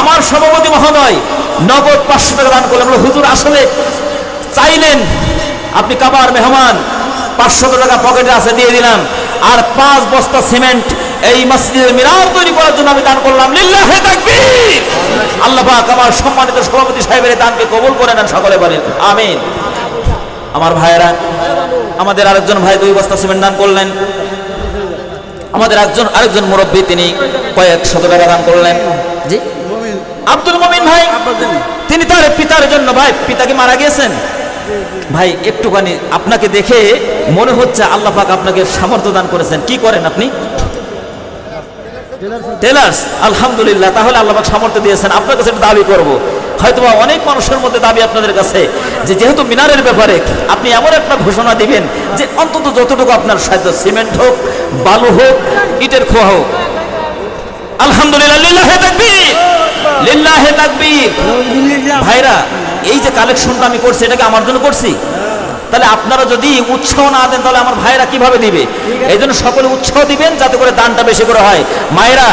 আমার সভাপতি মহোদয়, নগদ পাঁচশো টাকা দান করলেন। হুজুর, আসলে চাইলেন। আপনি কাবার মেহমান, পাঁচশো টাকা পকেটে আছে, দিয়ে দিলাম। আর পাঁচ বস্তা সিমেন্ট এই মসজিদের মিনার তৈরি করার জন্য আমি দান করলাম। লিল্লাহে তাকবীর! আল্লাহ পাক আমার সম্মানিত সভাপতি সাহেবের দানকে কবুল করে নেন, সকলে বলেন, আমিন। আমার ভাইয়েরা, আমাদের আরেকজন ভাই দুই বস্তা সিমেন্ট দান করলেন। আমাদের একজন আরেকজন মুরব্বী তিনি কয়েক শত টাকা দান করলেন। জি। আব্দুল মমিন ভাই তিনি তার পিতার জন্য ভাই পিতাকে মারা গিয়েছেন? ভাই একটুখানি আপনাকে দেখে মনে হচ্ছে আল্লাহ পাক আপনাকে সামর্থ্য দান করেছেন। কি করেন আপনি? টেলার্স আলহামদুলিল্লাহ তাহলে আল্লাহ পাক সামর্থ্য দিয়েছেন। আপনার কাছে একটু দাবি করব। হয়তোবা অনেক মানুষের মধ্যে দাবি আপনাদের কাছে যে যেহেতু মিনারের ব্যাপারে আপনি এমন একটা ঘোষণা দিবেন যে অন্তত যতটুকু আপনার সাহায্য সিমেন্ট হোক, বালু হোক, ইটের খোয়া হোক। আলহামদুলিল্লাহ ভাইরা, এই যে কালেকশনটা আমি করছি, এটাকে আমার জন্য করছি? তাহলে আপনারা যদি উৎসাহ না দেন তাহলে আমার ভাইরা কীভাবে দিবে? এই জন্য সকলে উৎসাহ দিবেন যাতে করে দানটা বেশি করে হয়। মায়েরা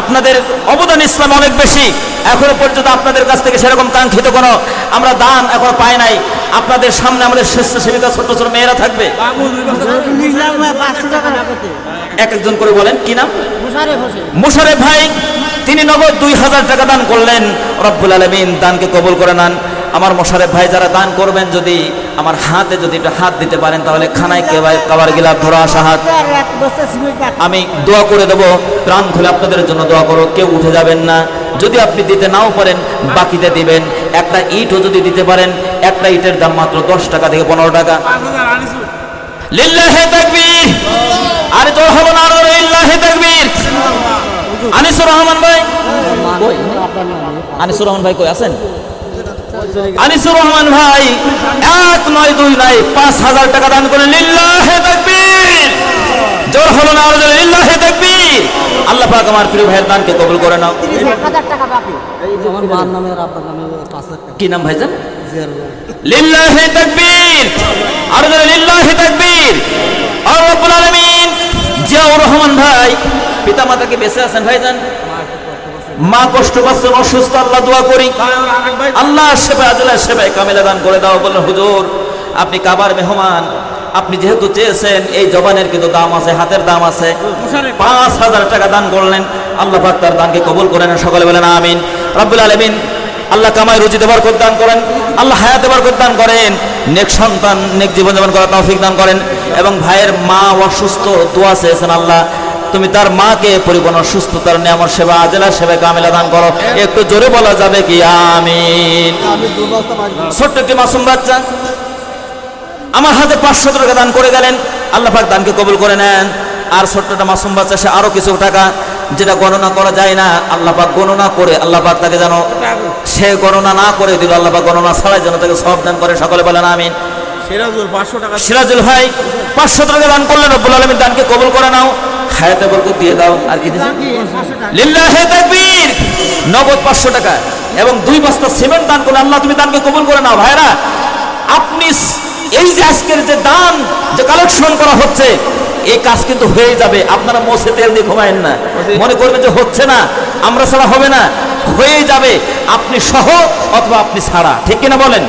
আপনাদের অবদান ইসলাম অনেক বেশি। এখনও পর্যন্ত আপনাদের কাছ থেকে সেরকম কাঙ্ক্ষিত কোনো আমরা দান এখনও পাই নাই। আপনাদের সামনে আমাদের স্বেচ্ছাসেবিকা ছোট ছোট মেয়েরা থাকবে। এক একজন করে বলেন কি নাম? মুশারেফ ভাই তিনি নগদ দুই হাজার টাকা দান করলেন। রব্বুল আলমিন দানকে কবুল করে নেন। আমার মোশারেফ ভাই যারা দান করবেন যদি আমার হাতে যদি একটা হাত দিতে পারেন, তাহলে খানায় কাবার গিলাপ ধরা আসা হাত আমি দোয়া করে দেবো, প্রাণ খুলে আপনাদের জন্য দোয়া করো, কেউ উঠে যাবেন না। যদি আপনি দিতে নাও পারেন বাকিতে দিবেন। একটা ইটও যদি দিতে পারেন, একটা ইটের দাম মাত্র দশ টাকা থেকে পনেরো টাকা। লিল্লাহে তাকবীর। আরে জোর হলো না, আরও লিল্লাহে তাকবীর। আনিসুর রহমান ভাই। আনিসুর রহমান ভাই কই আছেন? আনিসুর রহমান ভাই এক নয় দুই নাই পাঁচ হাজার টাকা দান করে লিল্লাহে তাকবীর। জোর হলো না আরও জোরে লিল্লাহে তাকবীর। আল্লাহ পাক আমার প্রিয় ভাইয়ের দানকে কবুল করে নাও। কি নাম ভাইজান লিল্লাহি তাকবীর। আর জোরে লিল্লাহি তাকবীর। আর রব্বুল আলামিন জিয়াউর রহমান ভাই পিতা মাতা কি বেঁচে আছেন ভাইজান মা কষ্ট পাচ্ছেন অসুস্থ আল্লাহ দোয়া করি। আল্লাহ সেবা আজলা সেবায় কামেলা দান করে দাও, বললেন, হুজুর, আপনি কাবার মেহমান, আপনি যেহেতু চেয়েছেন, এই জবানের কিন্তু দাম আছে, হাতের দাম আছে। পাঁচ হাজার টাকা দান করলেন, আল্লাহ পাক তার দানকে কবুল করেন সকলে বলেন, আমিন। রব্বুল আলমিন, আল্লাহ কামাই রুজি দেবার দান করেন, আল্লাহ হায়াত দেবার দান করেন, নেক সন্তান, নেক জীবন যাপন করার তৌফিক দান করেন এবং ভাইয়ের মা অসুস্থ, দোয়া চেয়েছেন আল্লাহ তুমি তার মাকে পরিপূর্ণ সুস্থতার নিয়ামত সেবা আজেলা সেবা কামিলা দান করো। একটু জোরে বলা যাবে কি? আমিন। আমি ছোট্ট একটি মাসুম বাচ্চা আমার হাতে পাঁচশো টাকা দান করে গেলেন। আল্লাহ পাক দানকে কবুল করে নেন। আর ছোট্টটা মাসুম বাচ্চা সে আরও কিছু টাকা যেটা গণনা করা যায় না আল্লাহ পাক গণনা করে আল্লাপাক তাকে যেন সে গণনা না করে দিল আল্লাপাক গণনা ছাড়াই যেন তাকে সব দান করে। সকলে বলেন আমিন। সিরাজুল পাঁচশো টাকা সিরাজুল ভাই পাঁচশো টাকা দান করলেন রব্বুল আলমীর দানকে কবুল করে নাও। হায়াতে বরকত দিয়ে দাও আর কি লিল্লাহে তাকবীর। নগদ পাঁচশো টাকা এবং দুই বস্তা সিমেন্ট দান করলে আল্লাহ তুমি দানকে কবুল করে নাও। ভাইরা আপনি এই যে আজকের যে দান যে কালেকশন করা হচ্ছে এই কাজ কিন্তু হয়ে যাবে। আপনারা মোছে তেল দিয়ে ঘুমায়েন না। মনে করবেন যে হচ্ছে না। আমরা ছাড়া হবে না। হয়ে যাবে। আপনি সহ অথবা আপনি ছাড়া। ঠিক কিনা বলেন?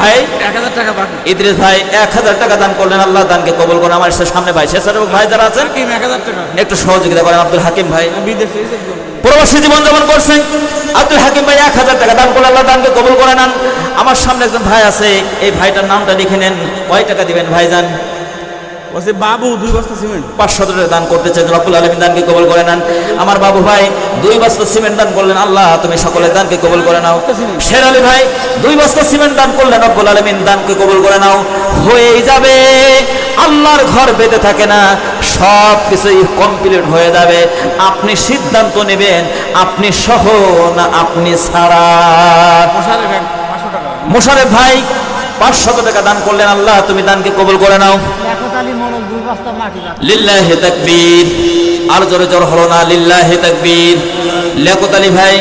ভাই এক হাজার টাকা বাকি। ইদ্রিস ভাই এক হাজার টাকা দান করলেন আল্লাহ দানকে কবল করেন। আমার সামনে ভাই শেষের ভাই যারা আছেন এক হাজার টাকা। একটু সহযোগিতা করেন আব্দুল হাকিম ভাই। প্রবাসী জীবন যাপন করছেন। আব্দুল হাকিম ভাই এক হাজার টাকা দান করলে আল্লাহ দানকে কবল করে নেন। আমার সামনে একজন ভাই আছে এই ভাইটার নামটা লিখে নেন। কয় টাকা দিবেন ভাইজান? বলছে বাবু দুই বস্তা সিমেন্ট। পাঁচশো টাকা দান করতে চাই রব্বুল আলমিন দানকে কবুল করে নেন। আমার বাবু ভাই দুই বস্তা সিমেন্ট দান করলেন। আল্লাহ তুমি সকলের দানকে কবল করে নাও। শের আলী ভাই দুই বস্তা সিমেন্ট দান করলেন। রব্বুল আলমিন দানকে কবল করে নাও। হয়েই যাবে আল্লাহর ঘর বেঁধে থাকে না সব কিছুই কমপ্লিট হয়ে যাবে। আপনি সিদ্ধান্ত নেবেন আপনি সহ না আপনি ছাড়া। মোশারেফ ভাই পাঁচশত টাকা দান করলেন। আল্লাহ তুমি দানকে কবুল করে নাও। একতালি মডেল দুই বস্তা মাটি লিল্লাহে তাকবীর। আর জোরে জোর হলো না লিল্লাহে তাকবীর। লেকত আলী ভাই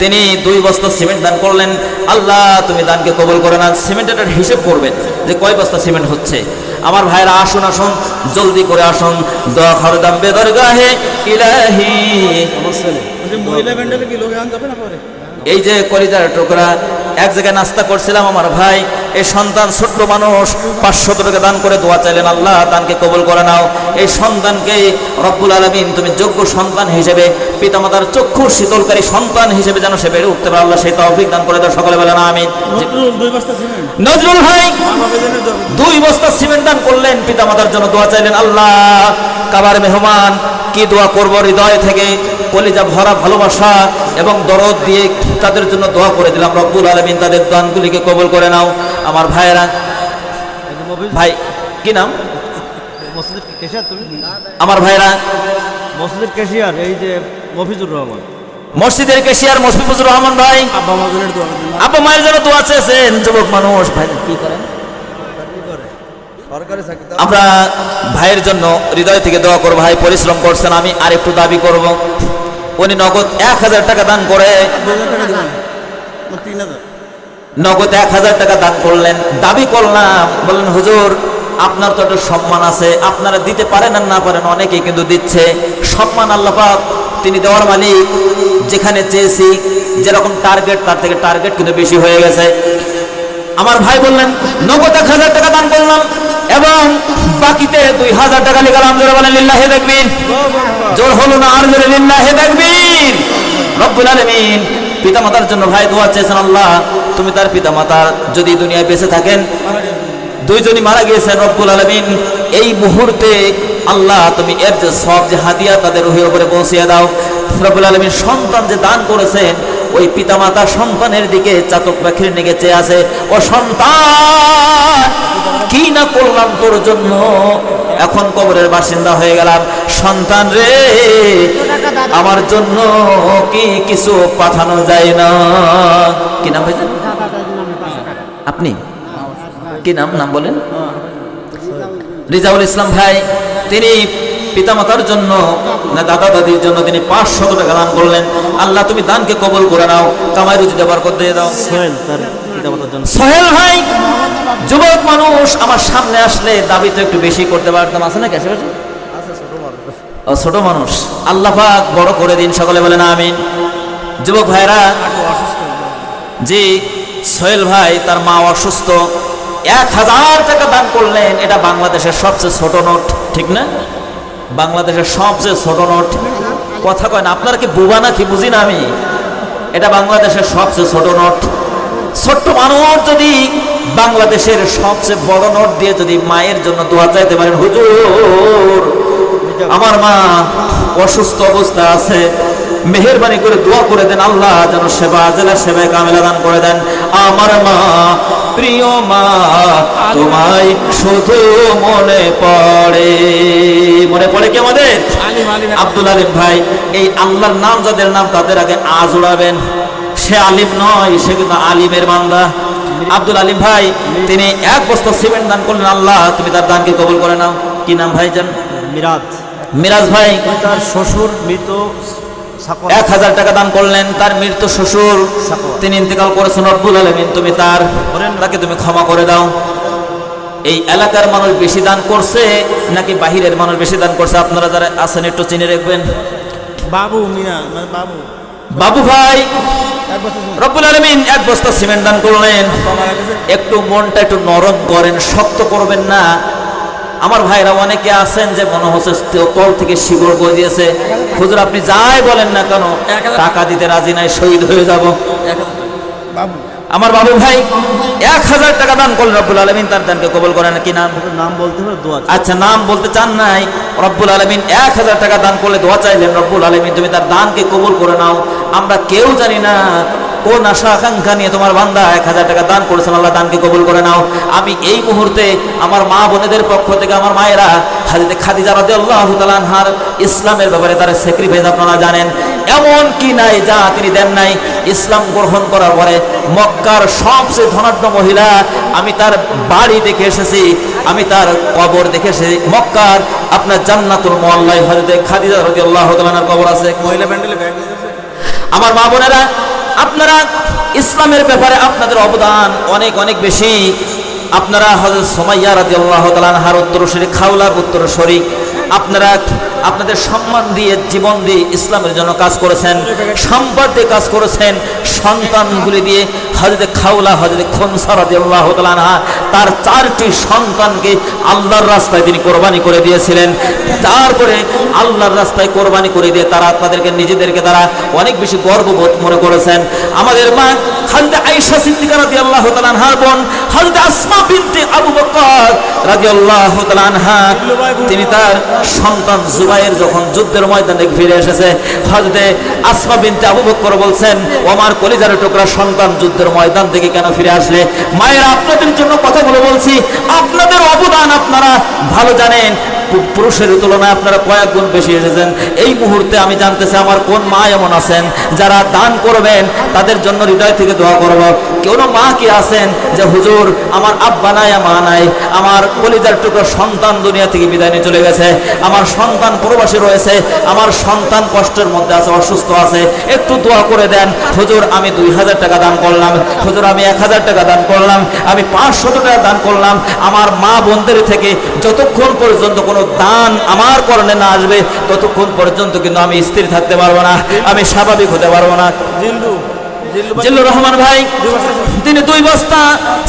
তিনি দুই বস্তা সিমেন্ট দান করলেন। আল্লাহ তুমি দানকে কবুল করে না সিমেন্টের হিসেব করবেন যে কয় বস্তা সিমেন্ট হচ্ছে। আমার ভাইরা আসুন আসুন জলদি করে আসুন। দোয়া খরদাম বেদর গাহে ইলাহি। মহিলা ব্যান্ডেলে কি লোকে আন যাবে না পরে? এই যে কলিজার টুকরা এক জায়গায় নাস্তা করছিলাম আমার ভাই এই সন্তান ছোট্ট মানুষ পাঁচশো টাকা দান করে দোয়া চাইলেন আল্লাহ দানকে কবুল করে নাও। এই সন্তানকে রব্বুল আলমিন তুমি যোগ্য সন্তান হিসেবে পিতামাতার চক্ষু শীতলকারী সন্তান হিসেবে যেন সে বেড়ে উঠতে পারে আল্লাহ সেই তৌফিক দান করে দাও সকলে বলে না আমি নজরুল দুই বস্তা সিমেন্ট। ভাই। দুই বস্তা সিমেন্ট দান করলেন পিতামাতার জন্য দোয়া চাইলেন আল্লাহ কাবার মেহমান কি দোয়া করব হৃদয় থেকে কলিজা ভরা ভালোবাসা এবং দরদ দিয়ে তাদের জন্য দোয়া করে দিলাম। রব্বুল আলমিন তাদের দানগুলিকে কবল করে নাও। আমার ভাইয়েরা ভাই কি নাম? আমার ভাইরা মসজিদের কেশিয়ার এই যে মফিজুর রহমান। মসজিদের কেশিয়ার মসফিফুজুর রহমান ভাই। আব্বা মায়ের জন্য দোয়া চেয়েছেন যুবক মানুষ। ভাই কি করেন? আমরা ভাইয়ের জন্য হৃদয় থেকে দোয়া করব। ভাই পরিশ্রম করছেন আমি আর একটু দাবি করব। উনি নগদ এক হাজার টাকা দান করে। নগদ এক হাজার টাকা দান করলেন। দাবি করলাম, বললেন, হুজুর, আপনার তো একটা সম্মান আছে। আপনারা দিতে পারেন আর না পারেন অনেকেই কিন্তু দিচ্ছে। সম্মান আল্লাপাক তিনি দেওয়ার মালিক। যেখানে চেয়েছি, যেরকম টার্গেট তার থেকে টার্গেট কিন্তু বেশি হয়ে গেছে। আমার ভাই বললেন, নগদ এক হাজার টাকা দান করলাম। এবং বাকিতে দুই হাজার টাকা লিখালাম জোরে বলেন, লিল্লাহে দেখবিন জোর হলো না, আর জোরে, লিল্লাহে দেখবিন রব্বুল আলামিন পিতামাতার জন্য ভাই দোয়া চেয়েছেন, আল্লাহ, তুমি তার পিতামাতার যদি দুনিয়ায় বেঁচে থাকেন, দুইজনই মারা গিয়েছেন, রব্বুল আলমিন। এই মুহূর্তে আল্লাহ, তুমি এর যে সব যে হাদিয়া তাদের রুহের উপরে পৌঁছিয়ে দাও। রব্বুল আলমিন সন্তান যে দান করেছেন ওই পিতামাতা সন্তানের দিকে চাতক পাখির নিকে চেয়ে আছে, ও সন্তান, কি না করলাম তোর জন্য? এখন কবরের বাসিন্দা হয়ে গেলাম। সন্তান রে, আমার জন্য কি কিছু পাঠানো যায় না? কি নাম ভাইজান আপনি? কি নাম? নাম বলেন? রিজাউল ইসলাম ভাই, তিনি পিতামাতার জন্য না দাদা দাদির জন্য তিনি পাঁচশত টাকা দান করলেন। আল্লাহ তুমি দানকে কবল করে নাও কামাই রুজি দেবার করতে দাও। সোহেল ভাই যুবক মানুষ আমার সামনে আসলে দাবি তো একটু বেশি করতে পারতাম আছে না ক্যাশে ছোট মানুষ। আল্লাহ পাক বড় করে দিন সকলে বলেন আমিন। যুবক ভাইরা জি সোহেল ভাই তার মা অসুস্থ এক হাজার টাকা দান করলেন এটা বাংলাদেশের সবচেয়ে ছোট নোট ঠিক না? বাংলাদেশের সবচেয়ে ছোট নোট। কথা কয় না, আপনার কি বুবা না কি বুঝি না আমি। এটা বাংলাদেশের সবচেয়ে ছোট নোট। ছোট্ট মানুষ যদি বাংলাদেশের সবচেয়ে বড় নোট দিয়ে যদি মায়ের জন্য দোয়া চাইতে পারেন, হুজুর, আমার মা অসুস্থ অবস্থা আছে, মেহরবানি করে দোয়া করে দেন, আল্লাহ যেন সেবা, জেলা সেবায় কামেলা দান করে দেন। আমার মা প্রিয় মা তোমায় শুধু মনে পড়ে। মনে পড়ে কি আমাদের? আব্দুল আলিম ভাই এই আল্লাহর নাম যাদের নাম তাদের আগে আজ উড়াবেন সে আলিম নয় সে কিন্তু আলিমের বান্দা। আব্দুল আলিম ভাই তিনি এক বস্তা সিমেন্ট দান করলেন আল্লাহ তুমি তার দানকে কবল করে নাও। কি নাম ভাই জান মিরাজ। মিরাজ ভাই। তার শ্বশুর মৃত এক হাজার টাকা দান করলেন তার মৃত্যু শ্বশুর। তিনি ইন্তেকাল করেছেন রব্বুল আলমিন তুমি তার তাকে তুমি ক্ষমা করে দাও। এই এলাকার মানুষ বেশি দান করছে নাকি বাহিরের মানুষ বেশি দান করছে? আপনারা যারা আছেন একটু চিনে রাখবেন। বাবু মিয়া মানে বাবু। বাবু ভাই রব্বুল আলমিন এক বস্তা সিমেন্ট দান করলেন। একটু মনটা একটু নরম করেন শক্ত করবেন না। আমার ভাইরা অনেকে আছেন যে মনে হচ্ছে তল থেকে শিকড় গজিয়েছে হুজুর আপনি যাই বলেন না কেন টাকা দিতে রাজি নাই শহীদ হয়ে যাব। আমার বাবু ভাই এক হাজার টাকা দান করলেন রব্বুল আলমিন তার দানকে কবল করেন কি নাম নাম বলতে হবে দোয়া আচ্ছা নাম বলতে চান নাই রব্বুল আলমিন এক হাজার টাকা দান করলে দোয়া চাইলেন রব্বুল আলমিন তুমি তার দানকে কবল করে নাও। আমরা কেউ জানি না কোন আশা আকাঙ্ক্ষা নিয়ে তোমার বান্দা এক হাজার টাকা দান করেছেন আল্লাহ দানকে কবুল করে নাও। আমি এই মুহূর্তে আমার মা বোনেদের পক্ষ থেকে আমার মায়েরা হাজিতে খাদিজা রাদে আল্লাহ তালানহার ইসলামের ব্যাপারে তার স্যাক্রিফাইস আপনারা জানেন। এমন কি নাই যা তিনি দেন নাই। ইসলাম গ্রহণ করার পরে মক্কার সবচেয়ে ধনাঢ্য মহিলা আমি তার বাড়ি দেখে এসেছি আমি তার কবর দেখে এসেছি। মক্কার আপনার জান্নাতুল মোয়াল্লাই হজরতে খাদিজা রাদিয়াল্লাহু তাআলার কবর আছে। মহিলা ব্যান্ডেলে আমার মা বোনেরা আপনারা ইসলামের ব্যাপারে আপনাদের অবদান অনেক অনেক বেশি। আপনারা হজরত সোমাইয়া রাদিয়াল্লাহু তাআলা হার উত্তরসূরি খাউলার উত্তরসূরি আপনারা আপনাদের সম্মান দিয়ে জীবন দিয়ে ইসলামের জন্য কাজ করেছেন সম্পদ দিয়ে কাজ করেছেন, সন্তানগুলি দিয়ে হজরত খাউলা হজরত খনসা রাদিয়াল্লাহু তাআলা আনহা, তার চারটি সন্তানকে আল্লাহর রাস্তায় তিনি কোরবানি করে দিয়েছিলেন। তারপরে আল্লাহর রাস্তায় কোরবানি করে দিয়ে তারা তাদেরকে নিজেদেরকে তারা অনেক বেশি গর্ববোধ মনে করেছেন। আমাদের মা হযরত আয়েশা সিদ্দিকা রাদিয়াল্লাহু তাআলা আনহার বোন হযরত আসমা বিনতে আবু বকর রাদিয়াল্লাহু তাআলা আনহা, তিনি তার সন্তান জুবাইর যখন যুদ্ধের ময়দানে ফিরে এসেছে হজরে আসমা বিনতে আবু বকর বলছেন, ওমার কলিজার টুকরা সন্তান যুদ্ধের ময়দান থেকে কেন ফিরে আসলে? মায়ের, আপনাদের জন্য কথাগুলো বলছি, আপনাদের অবদান আপনারা ভালো জানেন পুরুষের তুলনায় আপনারা কয়েক গুণ বেশি এসেছেন। এই মুহূর্তে আমি জানতে চাই আমার কোন মা এমন আছেন যারা দান করবেন, তাদের জন্য হৃদয় থেকে দোয়া করব। কেউ মা কি আছেন যে, হুজুর, আমার আব্বা নাই মা নাই। আমার কলিজার টুকরো সন্তান দুনিয়া থেকে বিদায় নিয়ে চলে গেছে। আমার সন্তান প্রবাসী রয়েছে। আমার সন্তান কষ্টের মধ্যে আছে, অসুস্থ আছে। একটু দোয়া করে দেন, হুজুর, আমি দুই হাজার টাকা দান করলাম। হুজুর, আমি এক হাজার টাকা দান করলাম। আমি পাঁচশত টাকা দান করলাম। আমার মা বোনদের থেকে যতক্ষণ পর্যন্ত কোনো দান আমার করণে না আসবে ততক্ষণ পর্যন্ত কিন্তু আমি স্থির থাকতে পারব না আমি স্বাভাবিক হতে পারব না। জিল্লু জিল্লু ভাই। জিল্লুর রহমান ভাই তিনি দুই বস্তা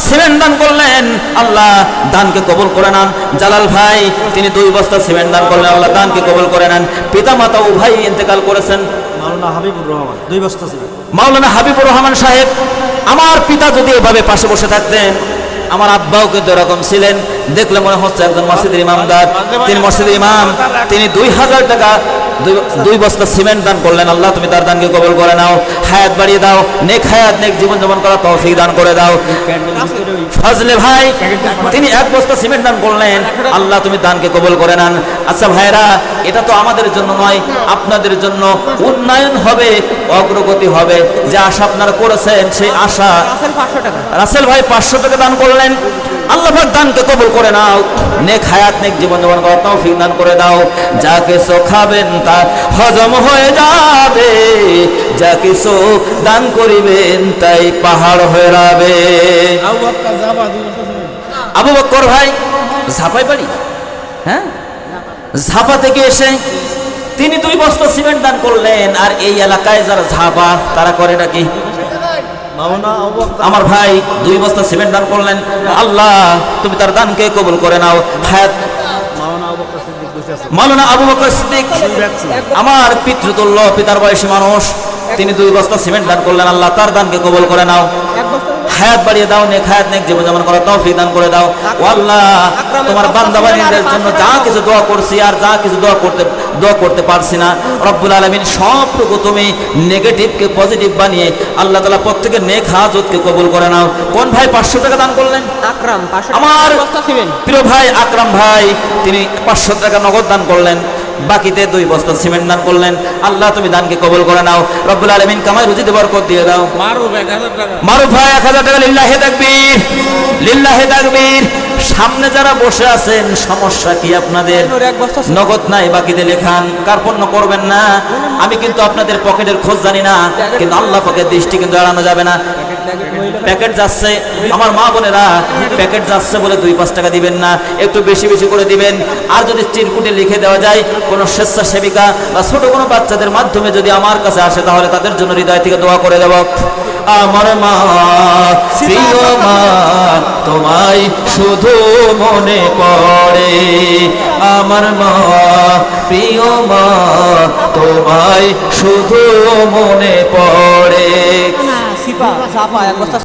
সিমেন্ট দান করলেন আল্লাহ দানকে কবুল করে নেন। জালাল ভাই তিনি দুই বস্তা সিমেন্ট দান করলেন আল্লাহ দানকে কবুল করে নেন। পিতা মাতা উভয় ইন্তেকাল করেছেন। মাওলানা হাবিবুর রহমান দুই বস্তা মাওলানা হাবিবুর রহমান সাহেব আমার পিতা যদি এভাবে পাশে বসে থাকতেন আমার আব্বাও কিন্তু এরকম ছিলেন। দেখলে মনে হচ্ছে একজন মসজিদের ইমামদার। তিনি মসজিদের ইমাম। তিনি দুই হাজার টাকা দুই- বস্তা সিমেন্ট দান করলেন আল্লাহ তুমি তার দানকে কবল করে নাও হায়াত বাড়িয়ে দাও নেক হায়াত নেক জীবন যাপন করা তৌফিক দান করে দাও। ফজলে ভাই তিনি এক বস্তা সিমেন্ট দান করলেন আল্লাহ তুমি দানকে কবল করে নেন। আচ্ছা ভাইরা এটা তো আমাদের জন্য নয় আপনাদের জন্য উন্নয়ন হবে অগ্রগতি হবে। যে আশা আপনারা করেছেন সেই আশা রাসেল ভাই পাঁচশো টাকা দান করলেন। আল্লাহ পাক দানকে কবুল করে নাও নেক হায়াত নেক জীবন যাপন করার তৌফিক দান করে দাও। যা কিছু খাবেন তা হজম হয়ে যাবে যা কিছু দান করিবেন তাই পাহাড় হয়ে যাবে। আবু বক্কর ভাই ঝাপাই বাড়ি? হ্যাঁ? ঝাপা থেকে এসে তিনি দুই বস্তা সিমেন্ট দান করলেন আর এই এলাকায় যারা ঝাপা তারা করে নাকি? আমার ভাই দুই বস্তা সিমেন্ট দান করলেন। আল্লাহ তুমি তার দানকে কবুল করে নাও। হায়াত মাওলানা আবু বকর সিদ্দিক আমার পিতৃতুল্য পিতার বয়সী মানুষ। তিনি দুই বস্তা সিমেন্ট দান করলেন। আল্লাহ তার দানকে কবুল করে নাও। হায়াত বাড়িয়ে দাও নেক হায়াত নেক জীবন যেমন করো তৌফিক দান করে দাও। ও আল্লাহ তোমার বান্দা জন্য যা কিছু দোয়া করছি আর যা কিছু দোয়া করতে দোয়া করতে পারছি না। রব্বুল আলামিন সবটুকু তুমি নেগেটিভকে পজিটিভ বানিয়ে আল্লাহ তাআলা প্রত্যেকের নেক হাজতকে কবুল করে নাও। কোন ভাই পাঁচশো টাকা দান করলেন? আকরাম আমার প্রিয় ভাই আকরাম ভাই তিনি পাঁচশো টাকা নগদ দান করলেন। বাকিতে দুই বস্তা সিমেন্ট দান করলেন। আল্লাহ তুমি দানকে কবুল করে নাও। রব্বুল আলমিন কামাই রুজিতে বরকত দিয়ে দাও। মারুফ ভাই এক হাজার টাকা। লিল্লাহে তাকবীর। লিল্লাহে তাকবীর। সামনে যারা বসে আছেন সমস্যা কি আপনাদের? নগদ নাই বাকিতে লেখান। কার কার্পণ্য করবেন না? আমি কিন্তু আপনাদের পকেটের খোঁজ জানি না। কিন্তু আল্লাহ পকেট দৃষ্টি কিন্তু এড়ানো যাবে না। প্যাকেট যাচ্ছে, আমার মা বোনেরা, প্যাকেট যাচ্ছে বলে দুই পাঁচ টাকা দিবেন না, একটু বেশি বেশি করে দিবেন। আর যদি চিরকুটে লিখে দেওয়া যায়, কোনো স্বেচ্ছাসেবিকা বা ছোট কোনো বাচ্চাদের মাধ্যমে যদি আমার কাছে আসে, তাহলে তাদের জন্য হৃদয় থেকে দোয়া করে দেব। আমার মা, প্রিয় মা, তোমায় শুধু মনে পড়ে। আমার মা, প্রিয় মা, তোমায় শুধু মনে পড়ে। সিপা চাপা এক বস্তা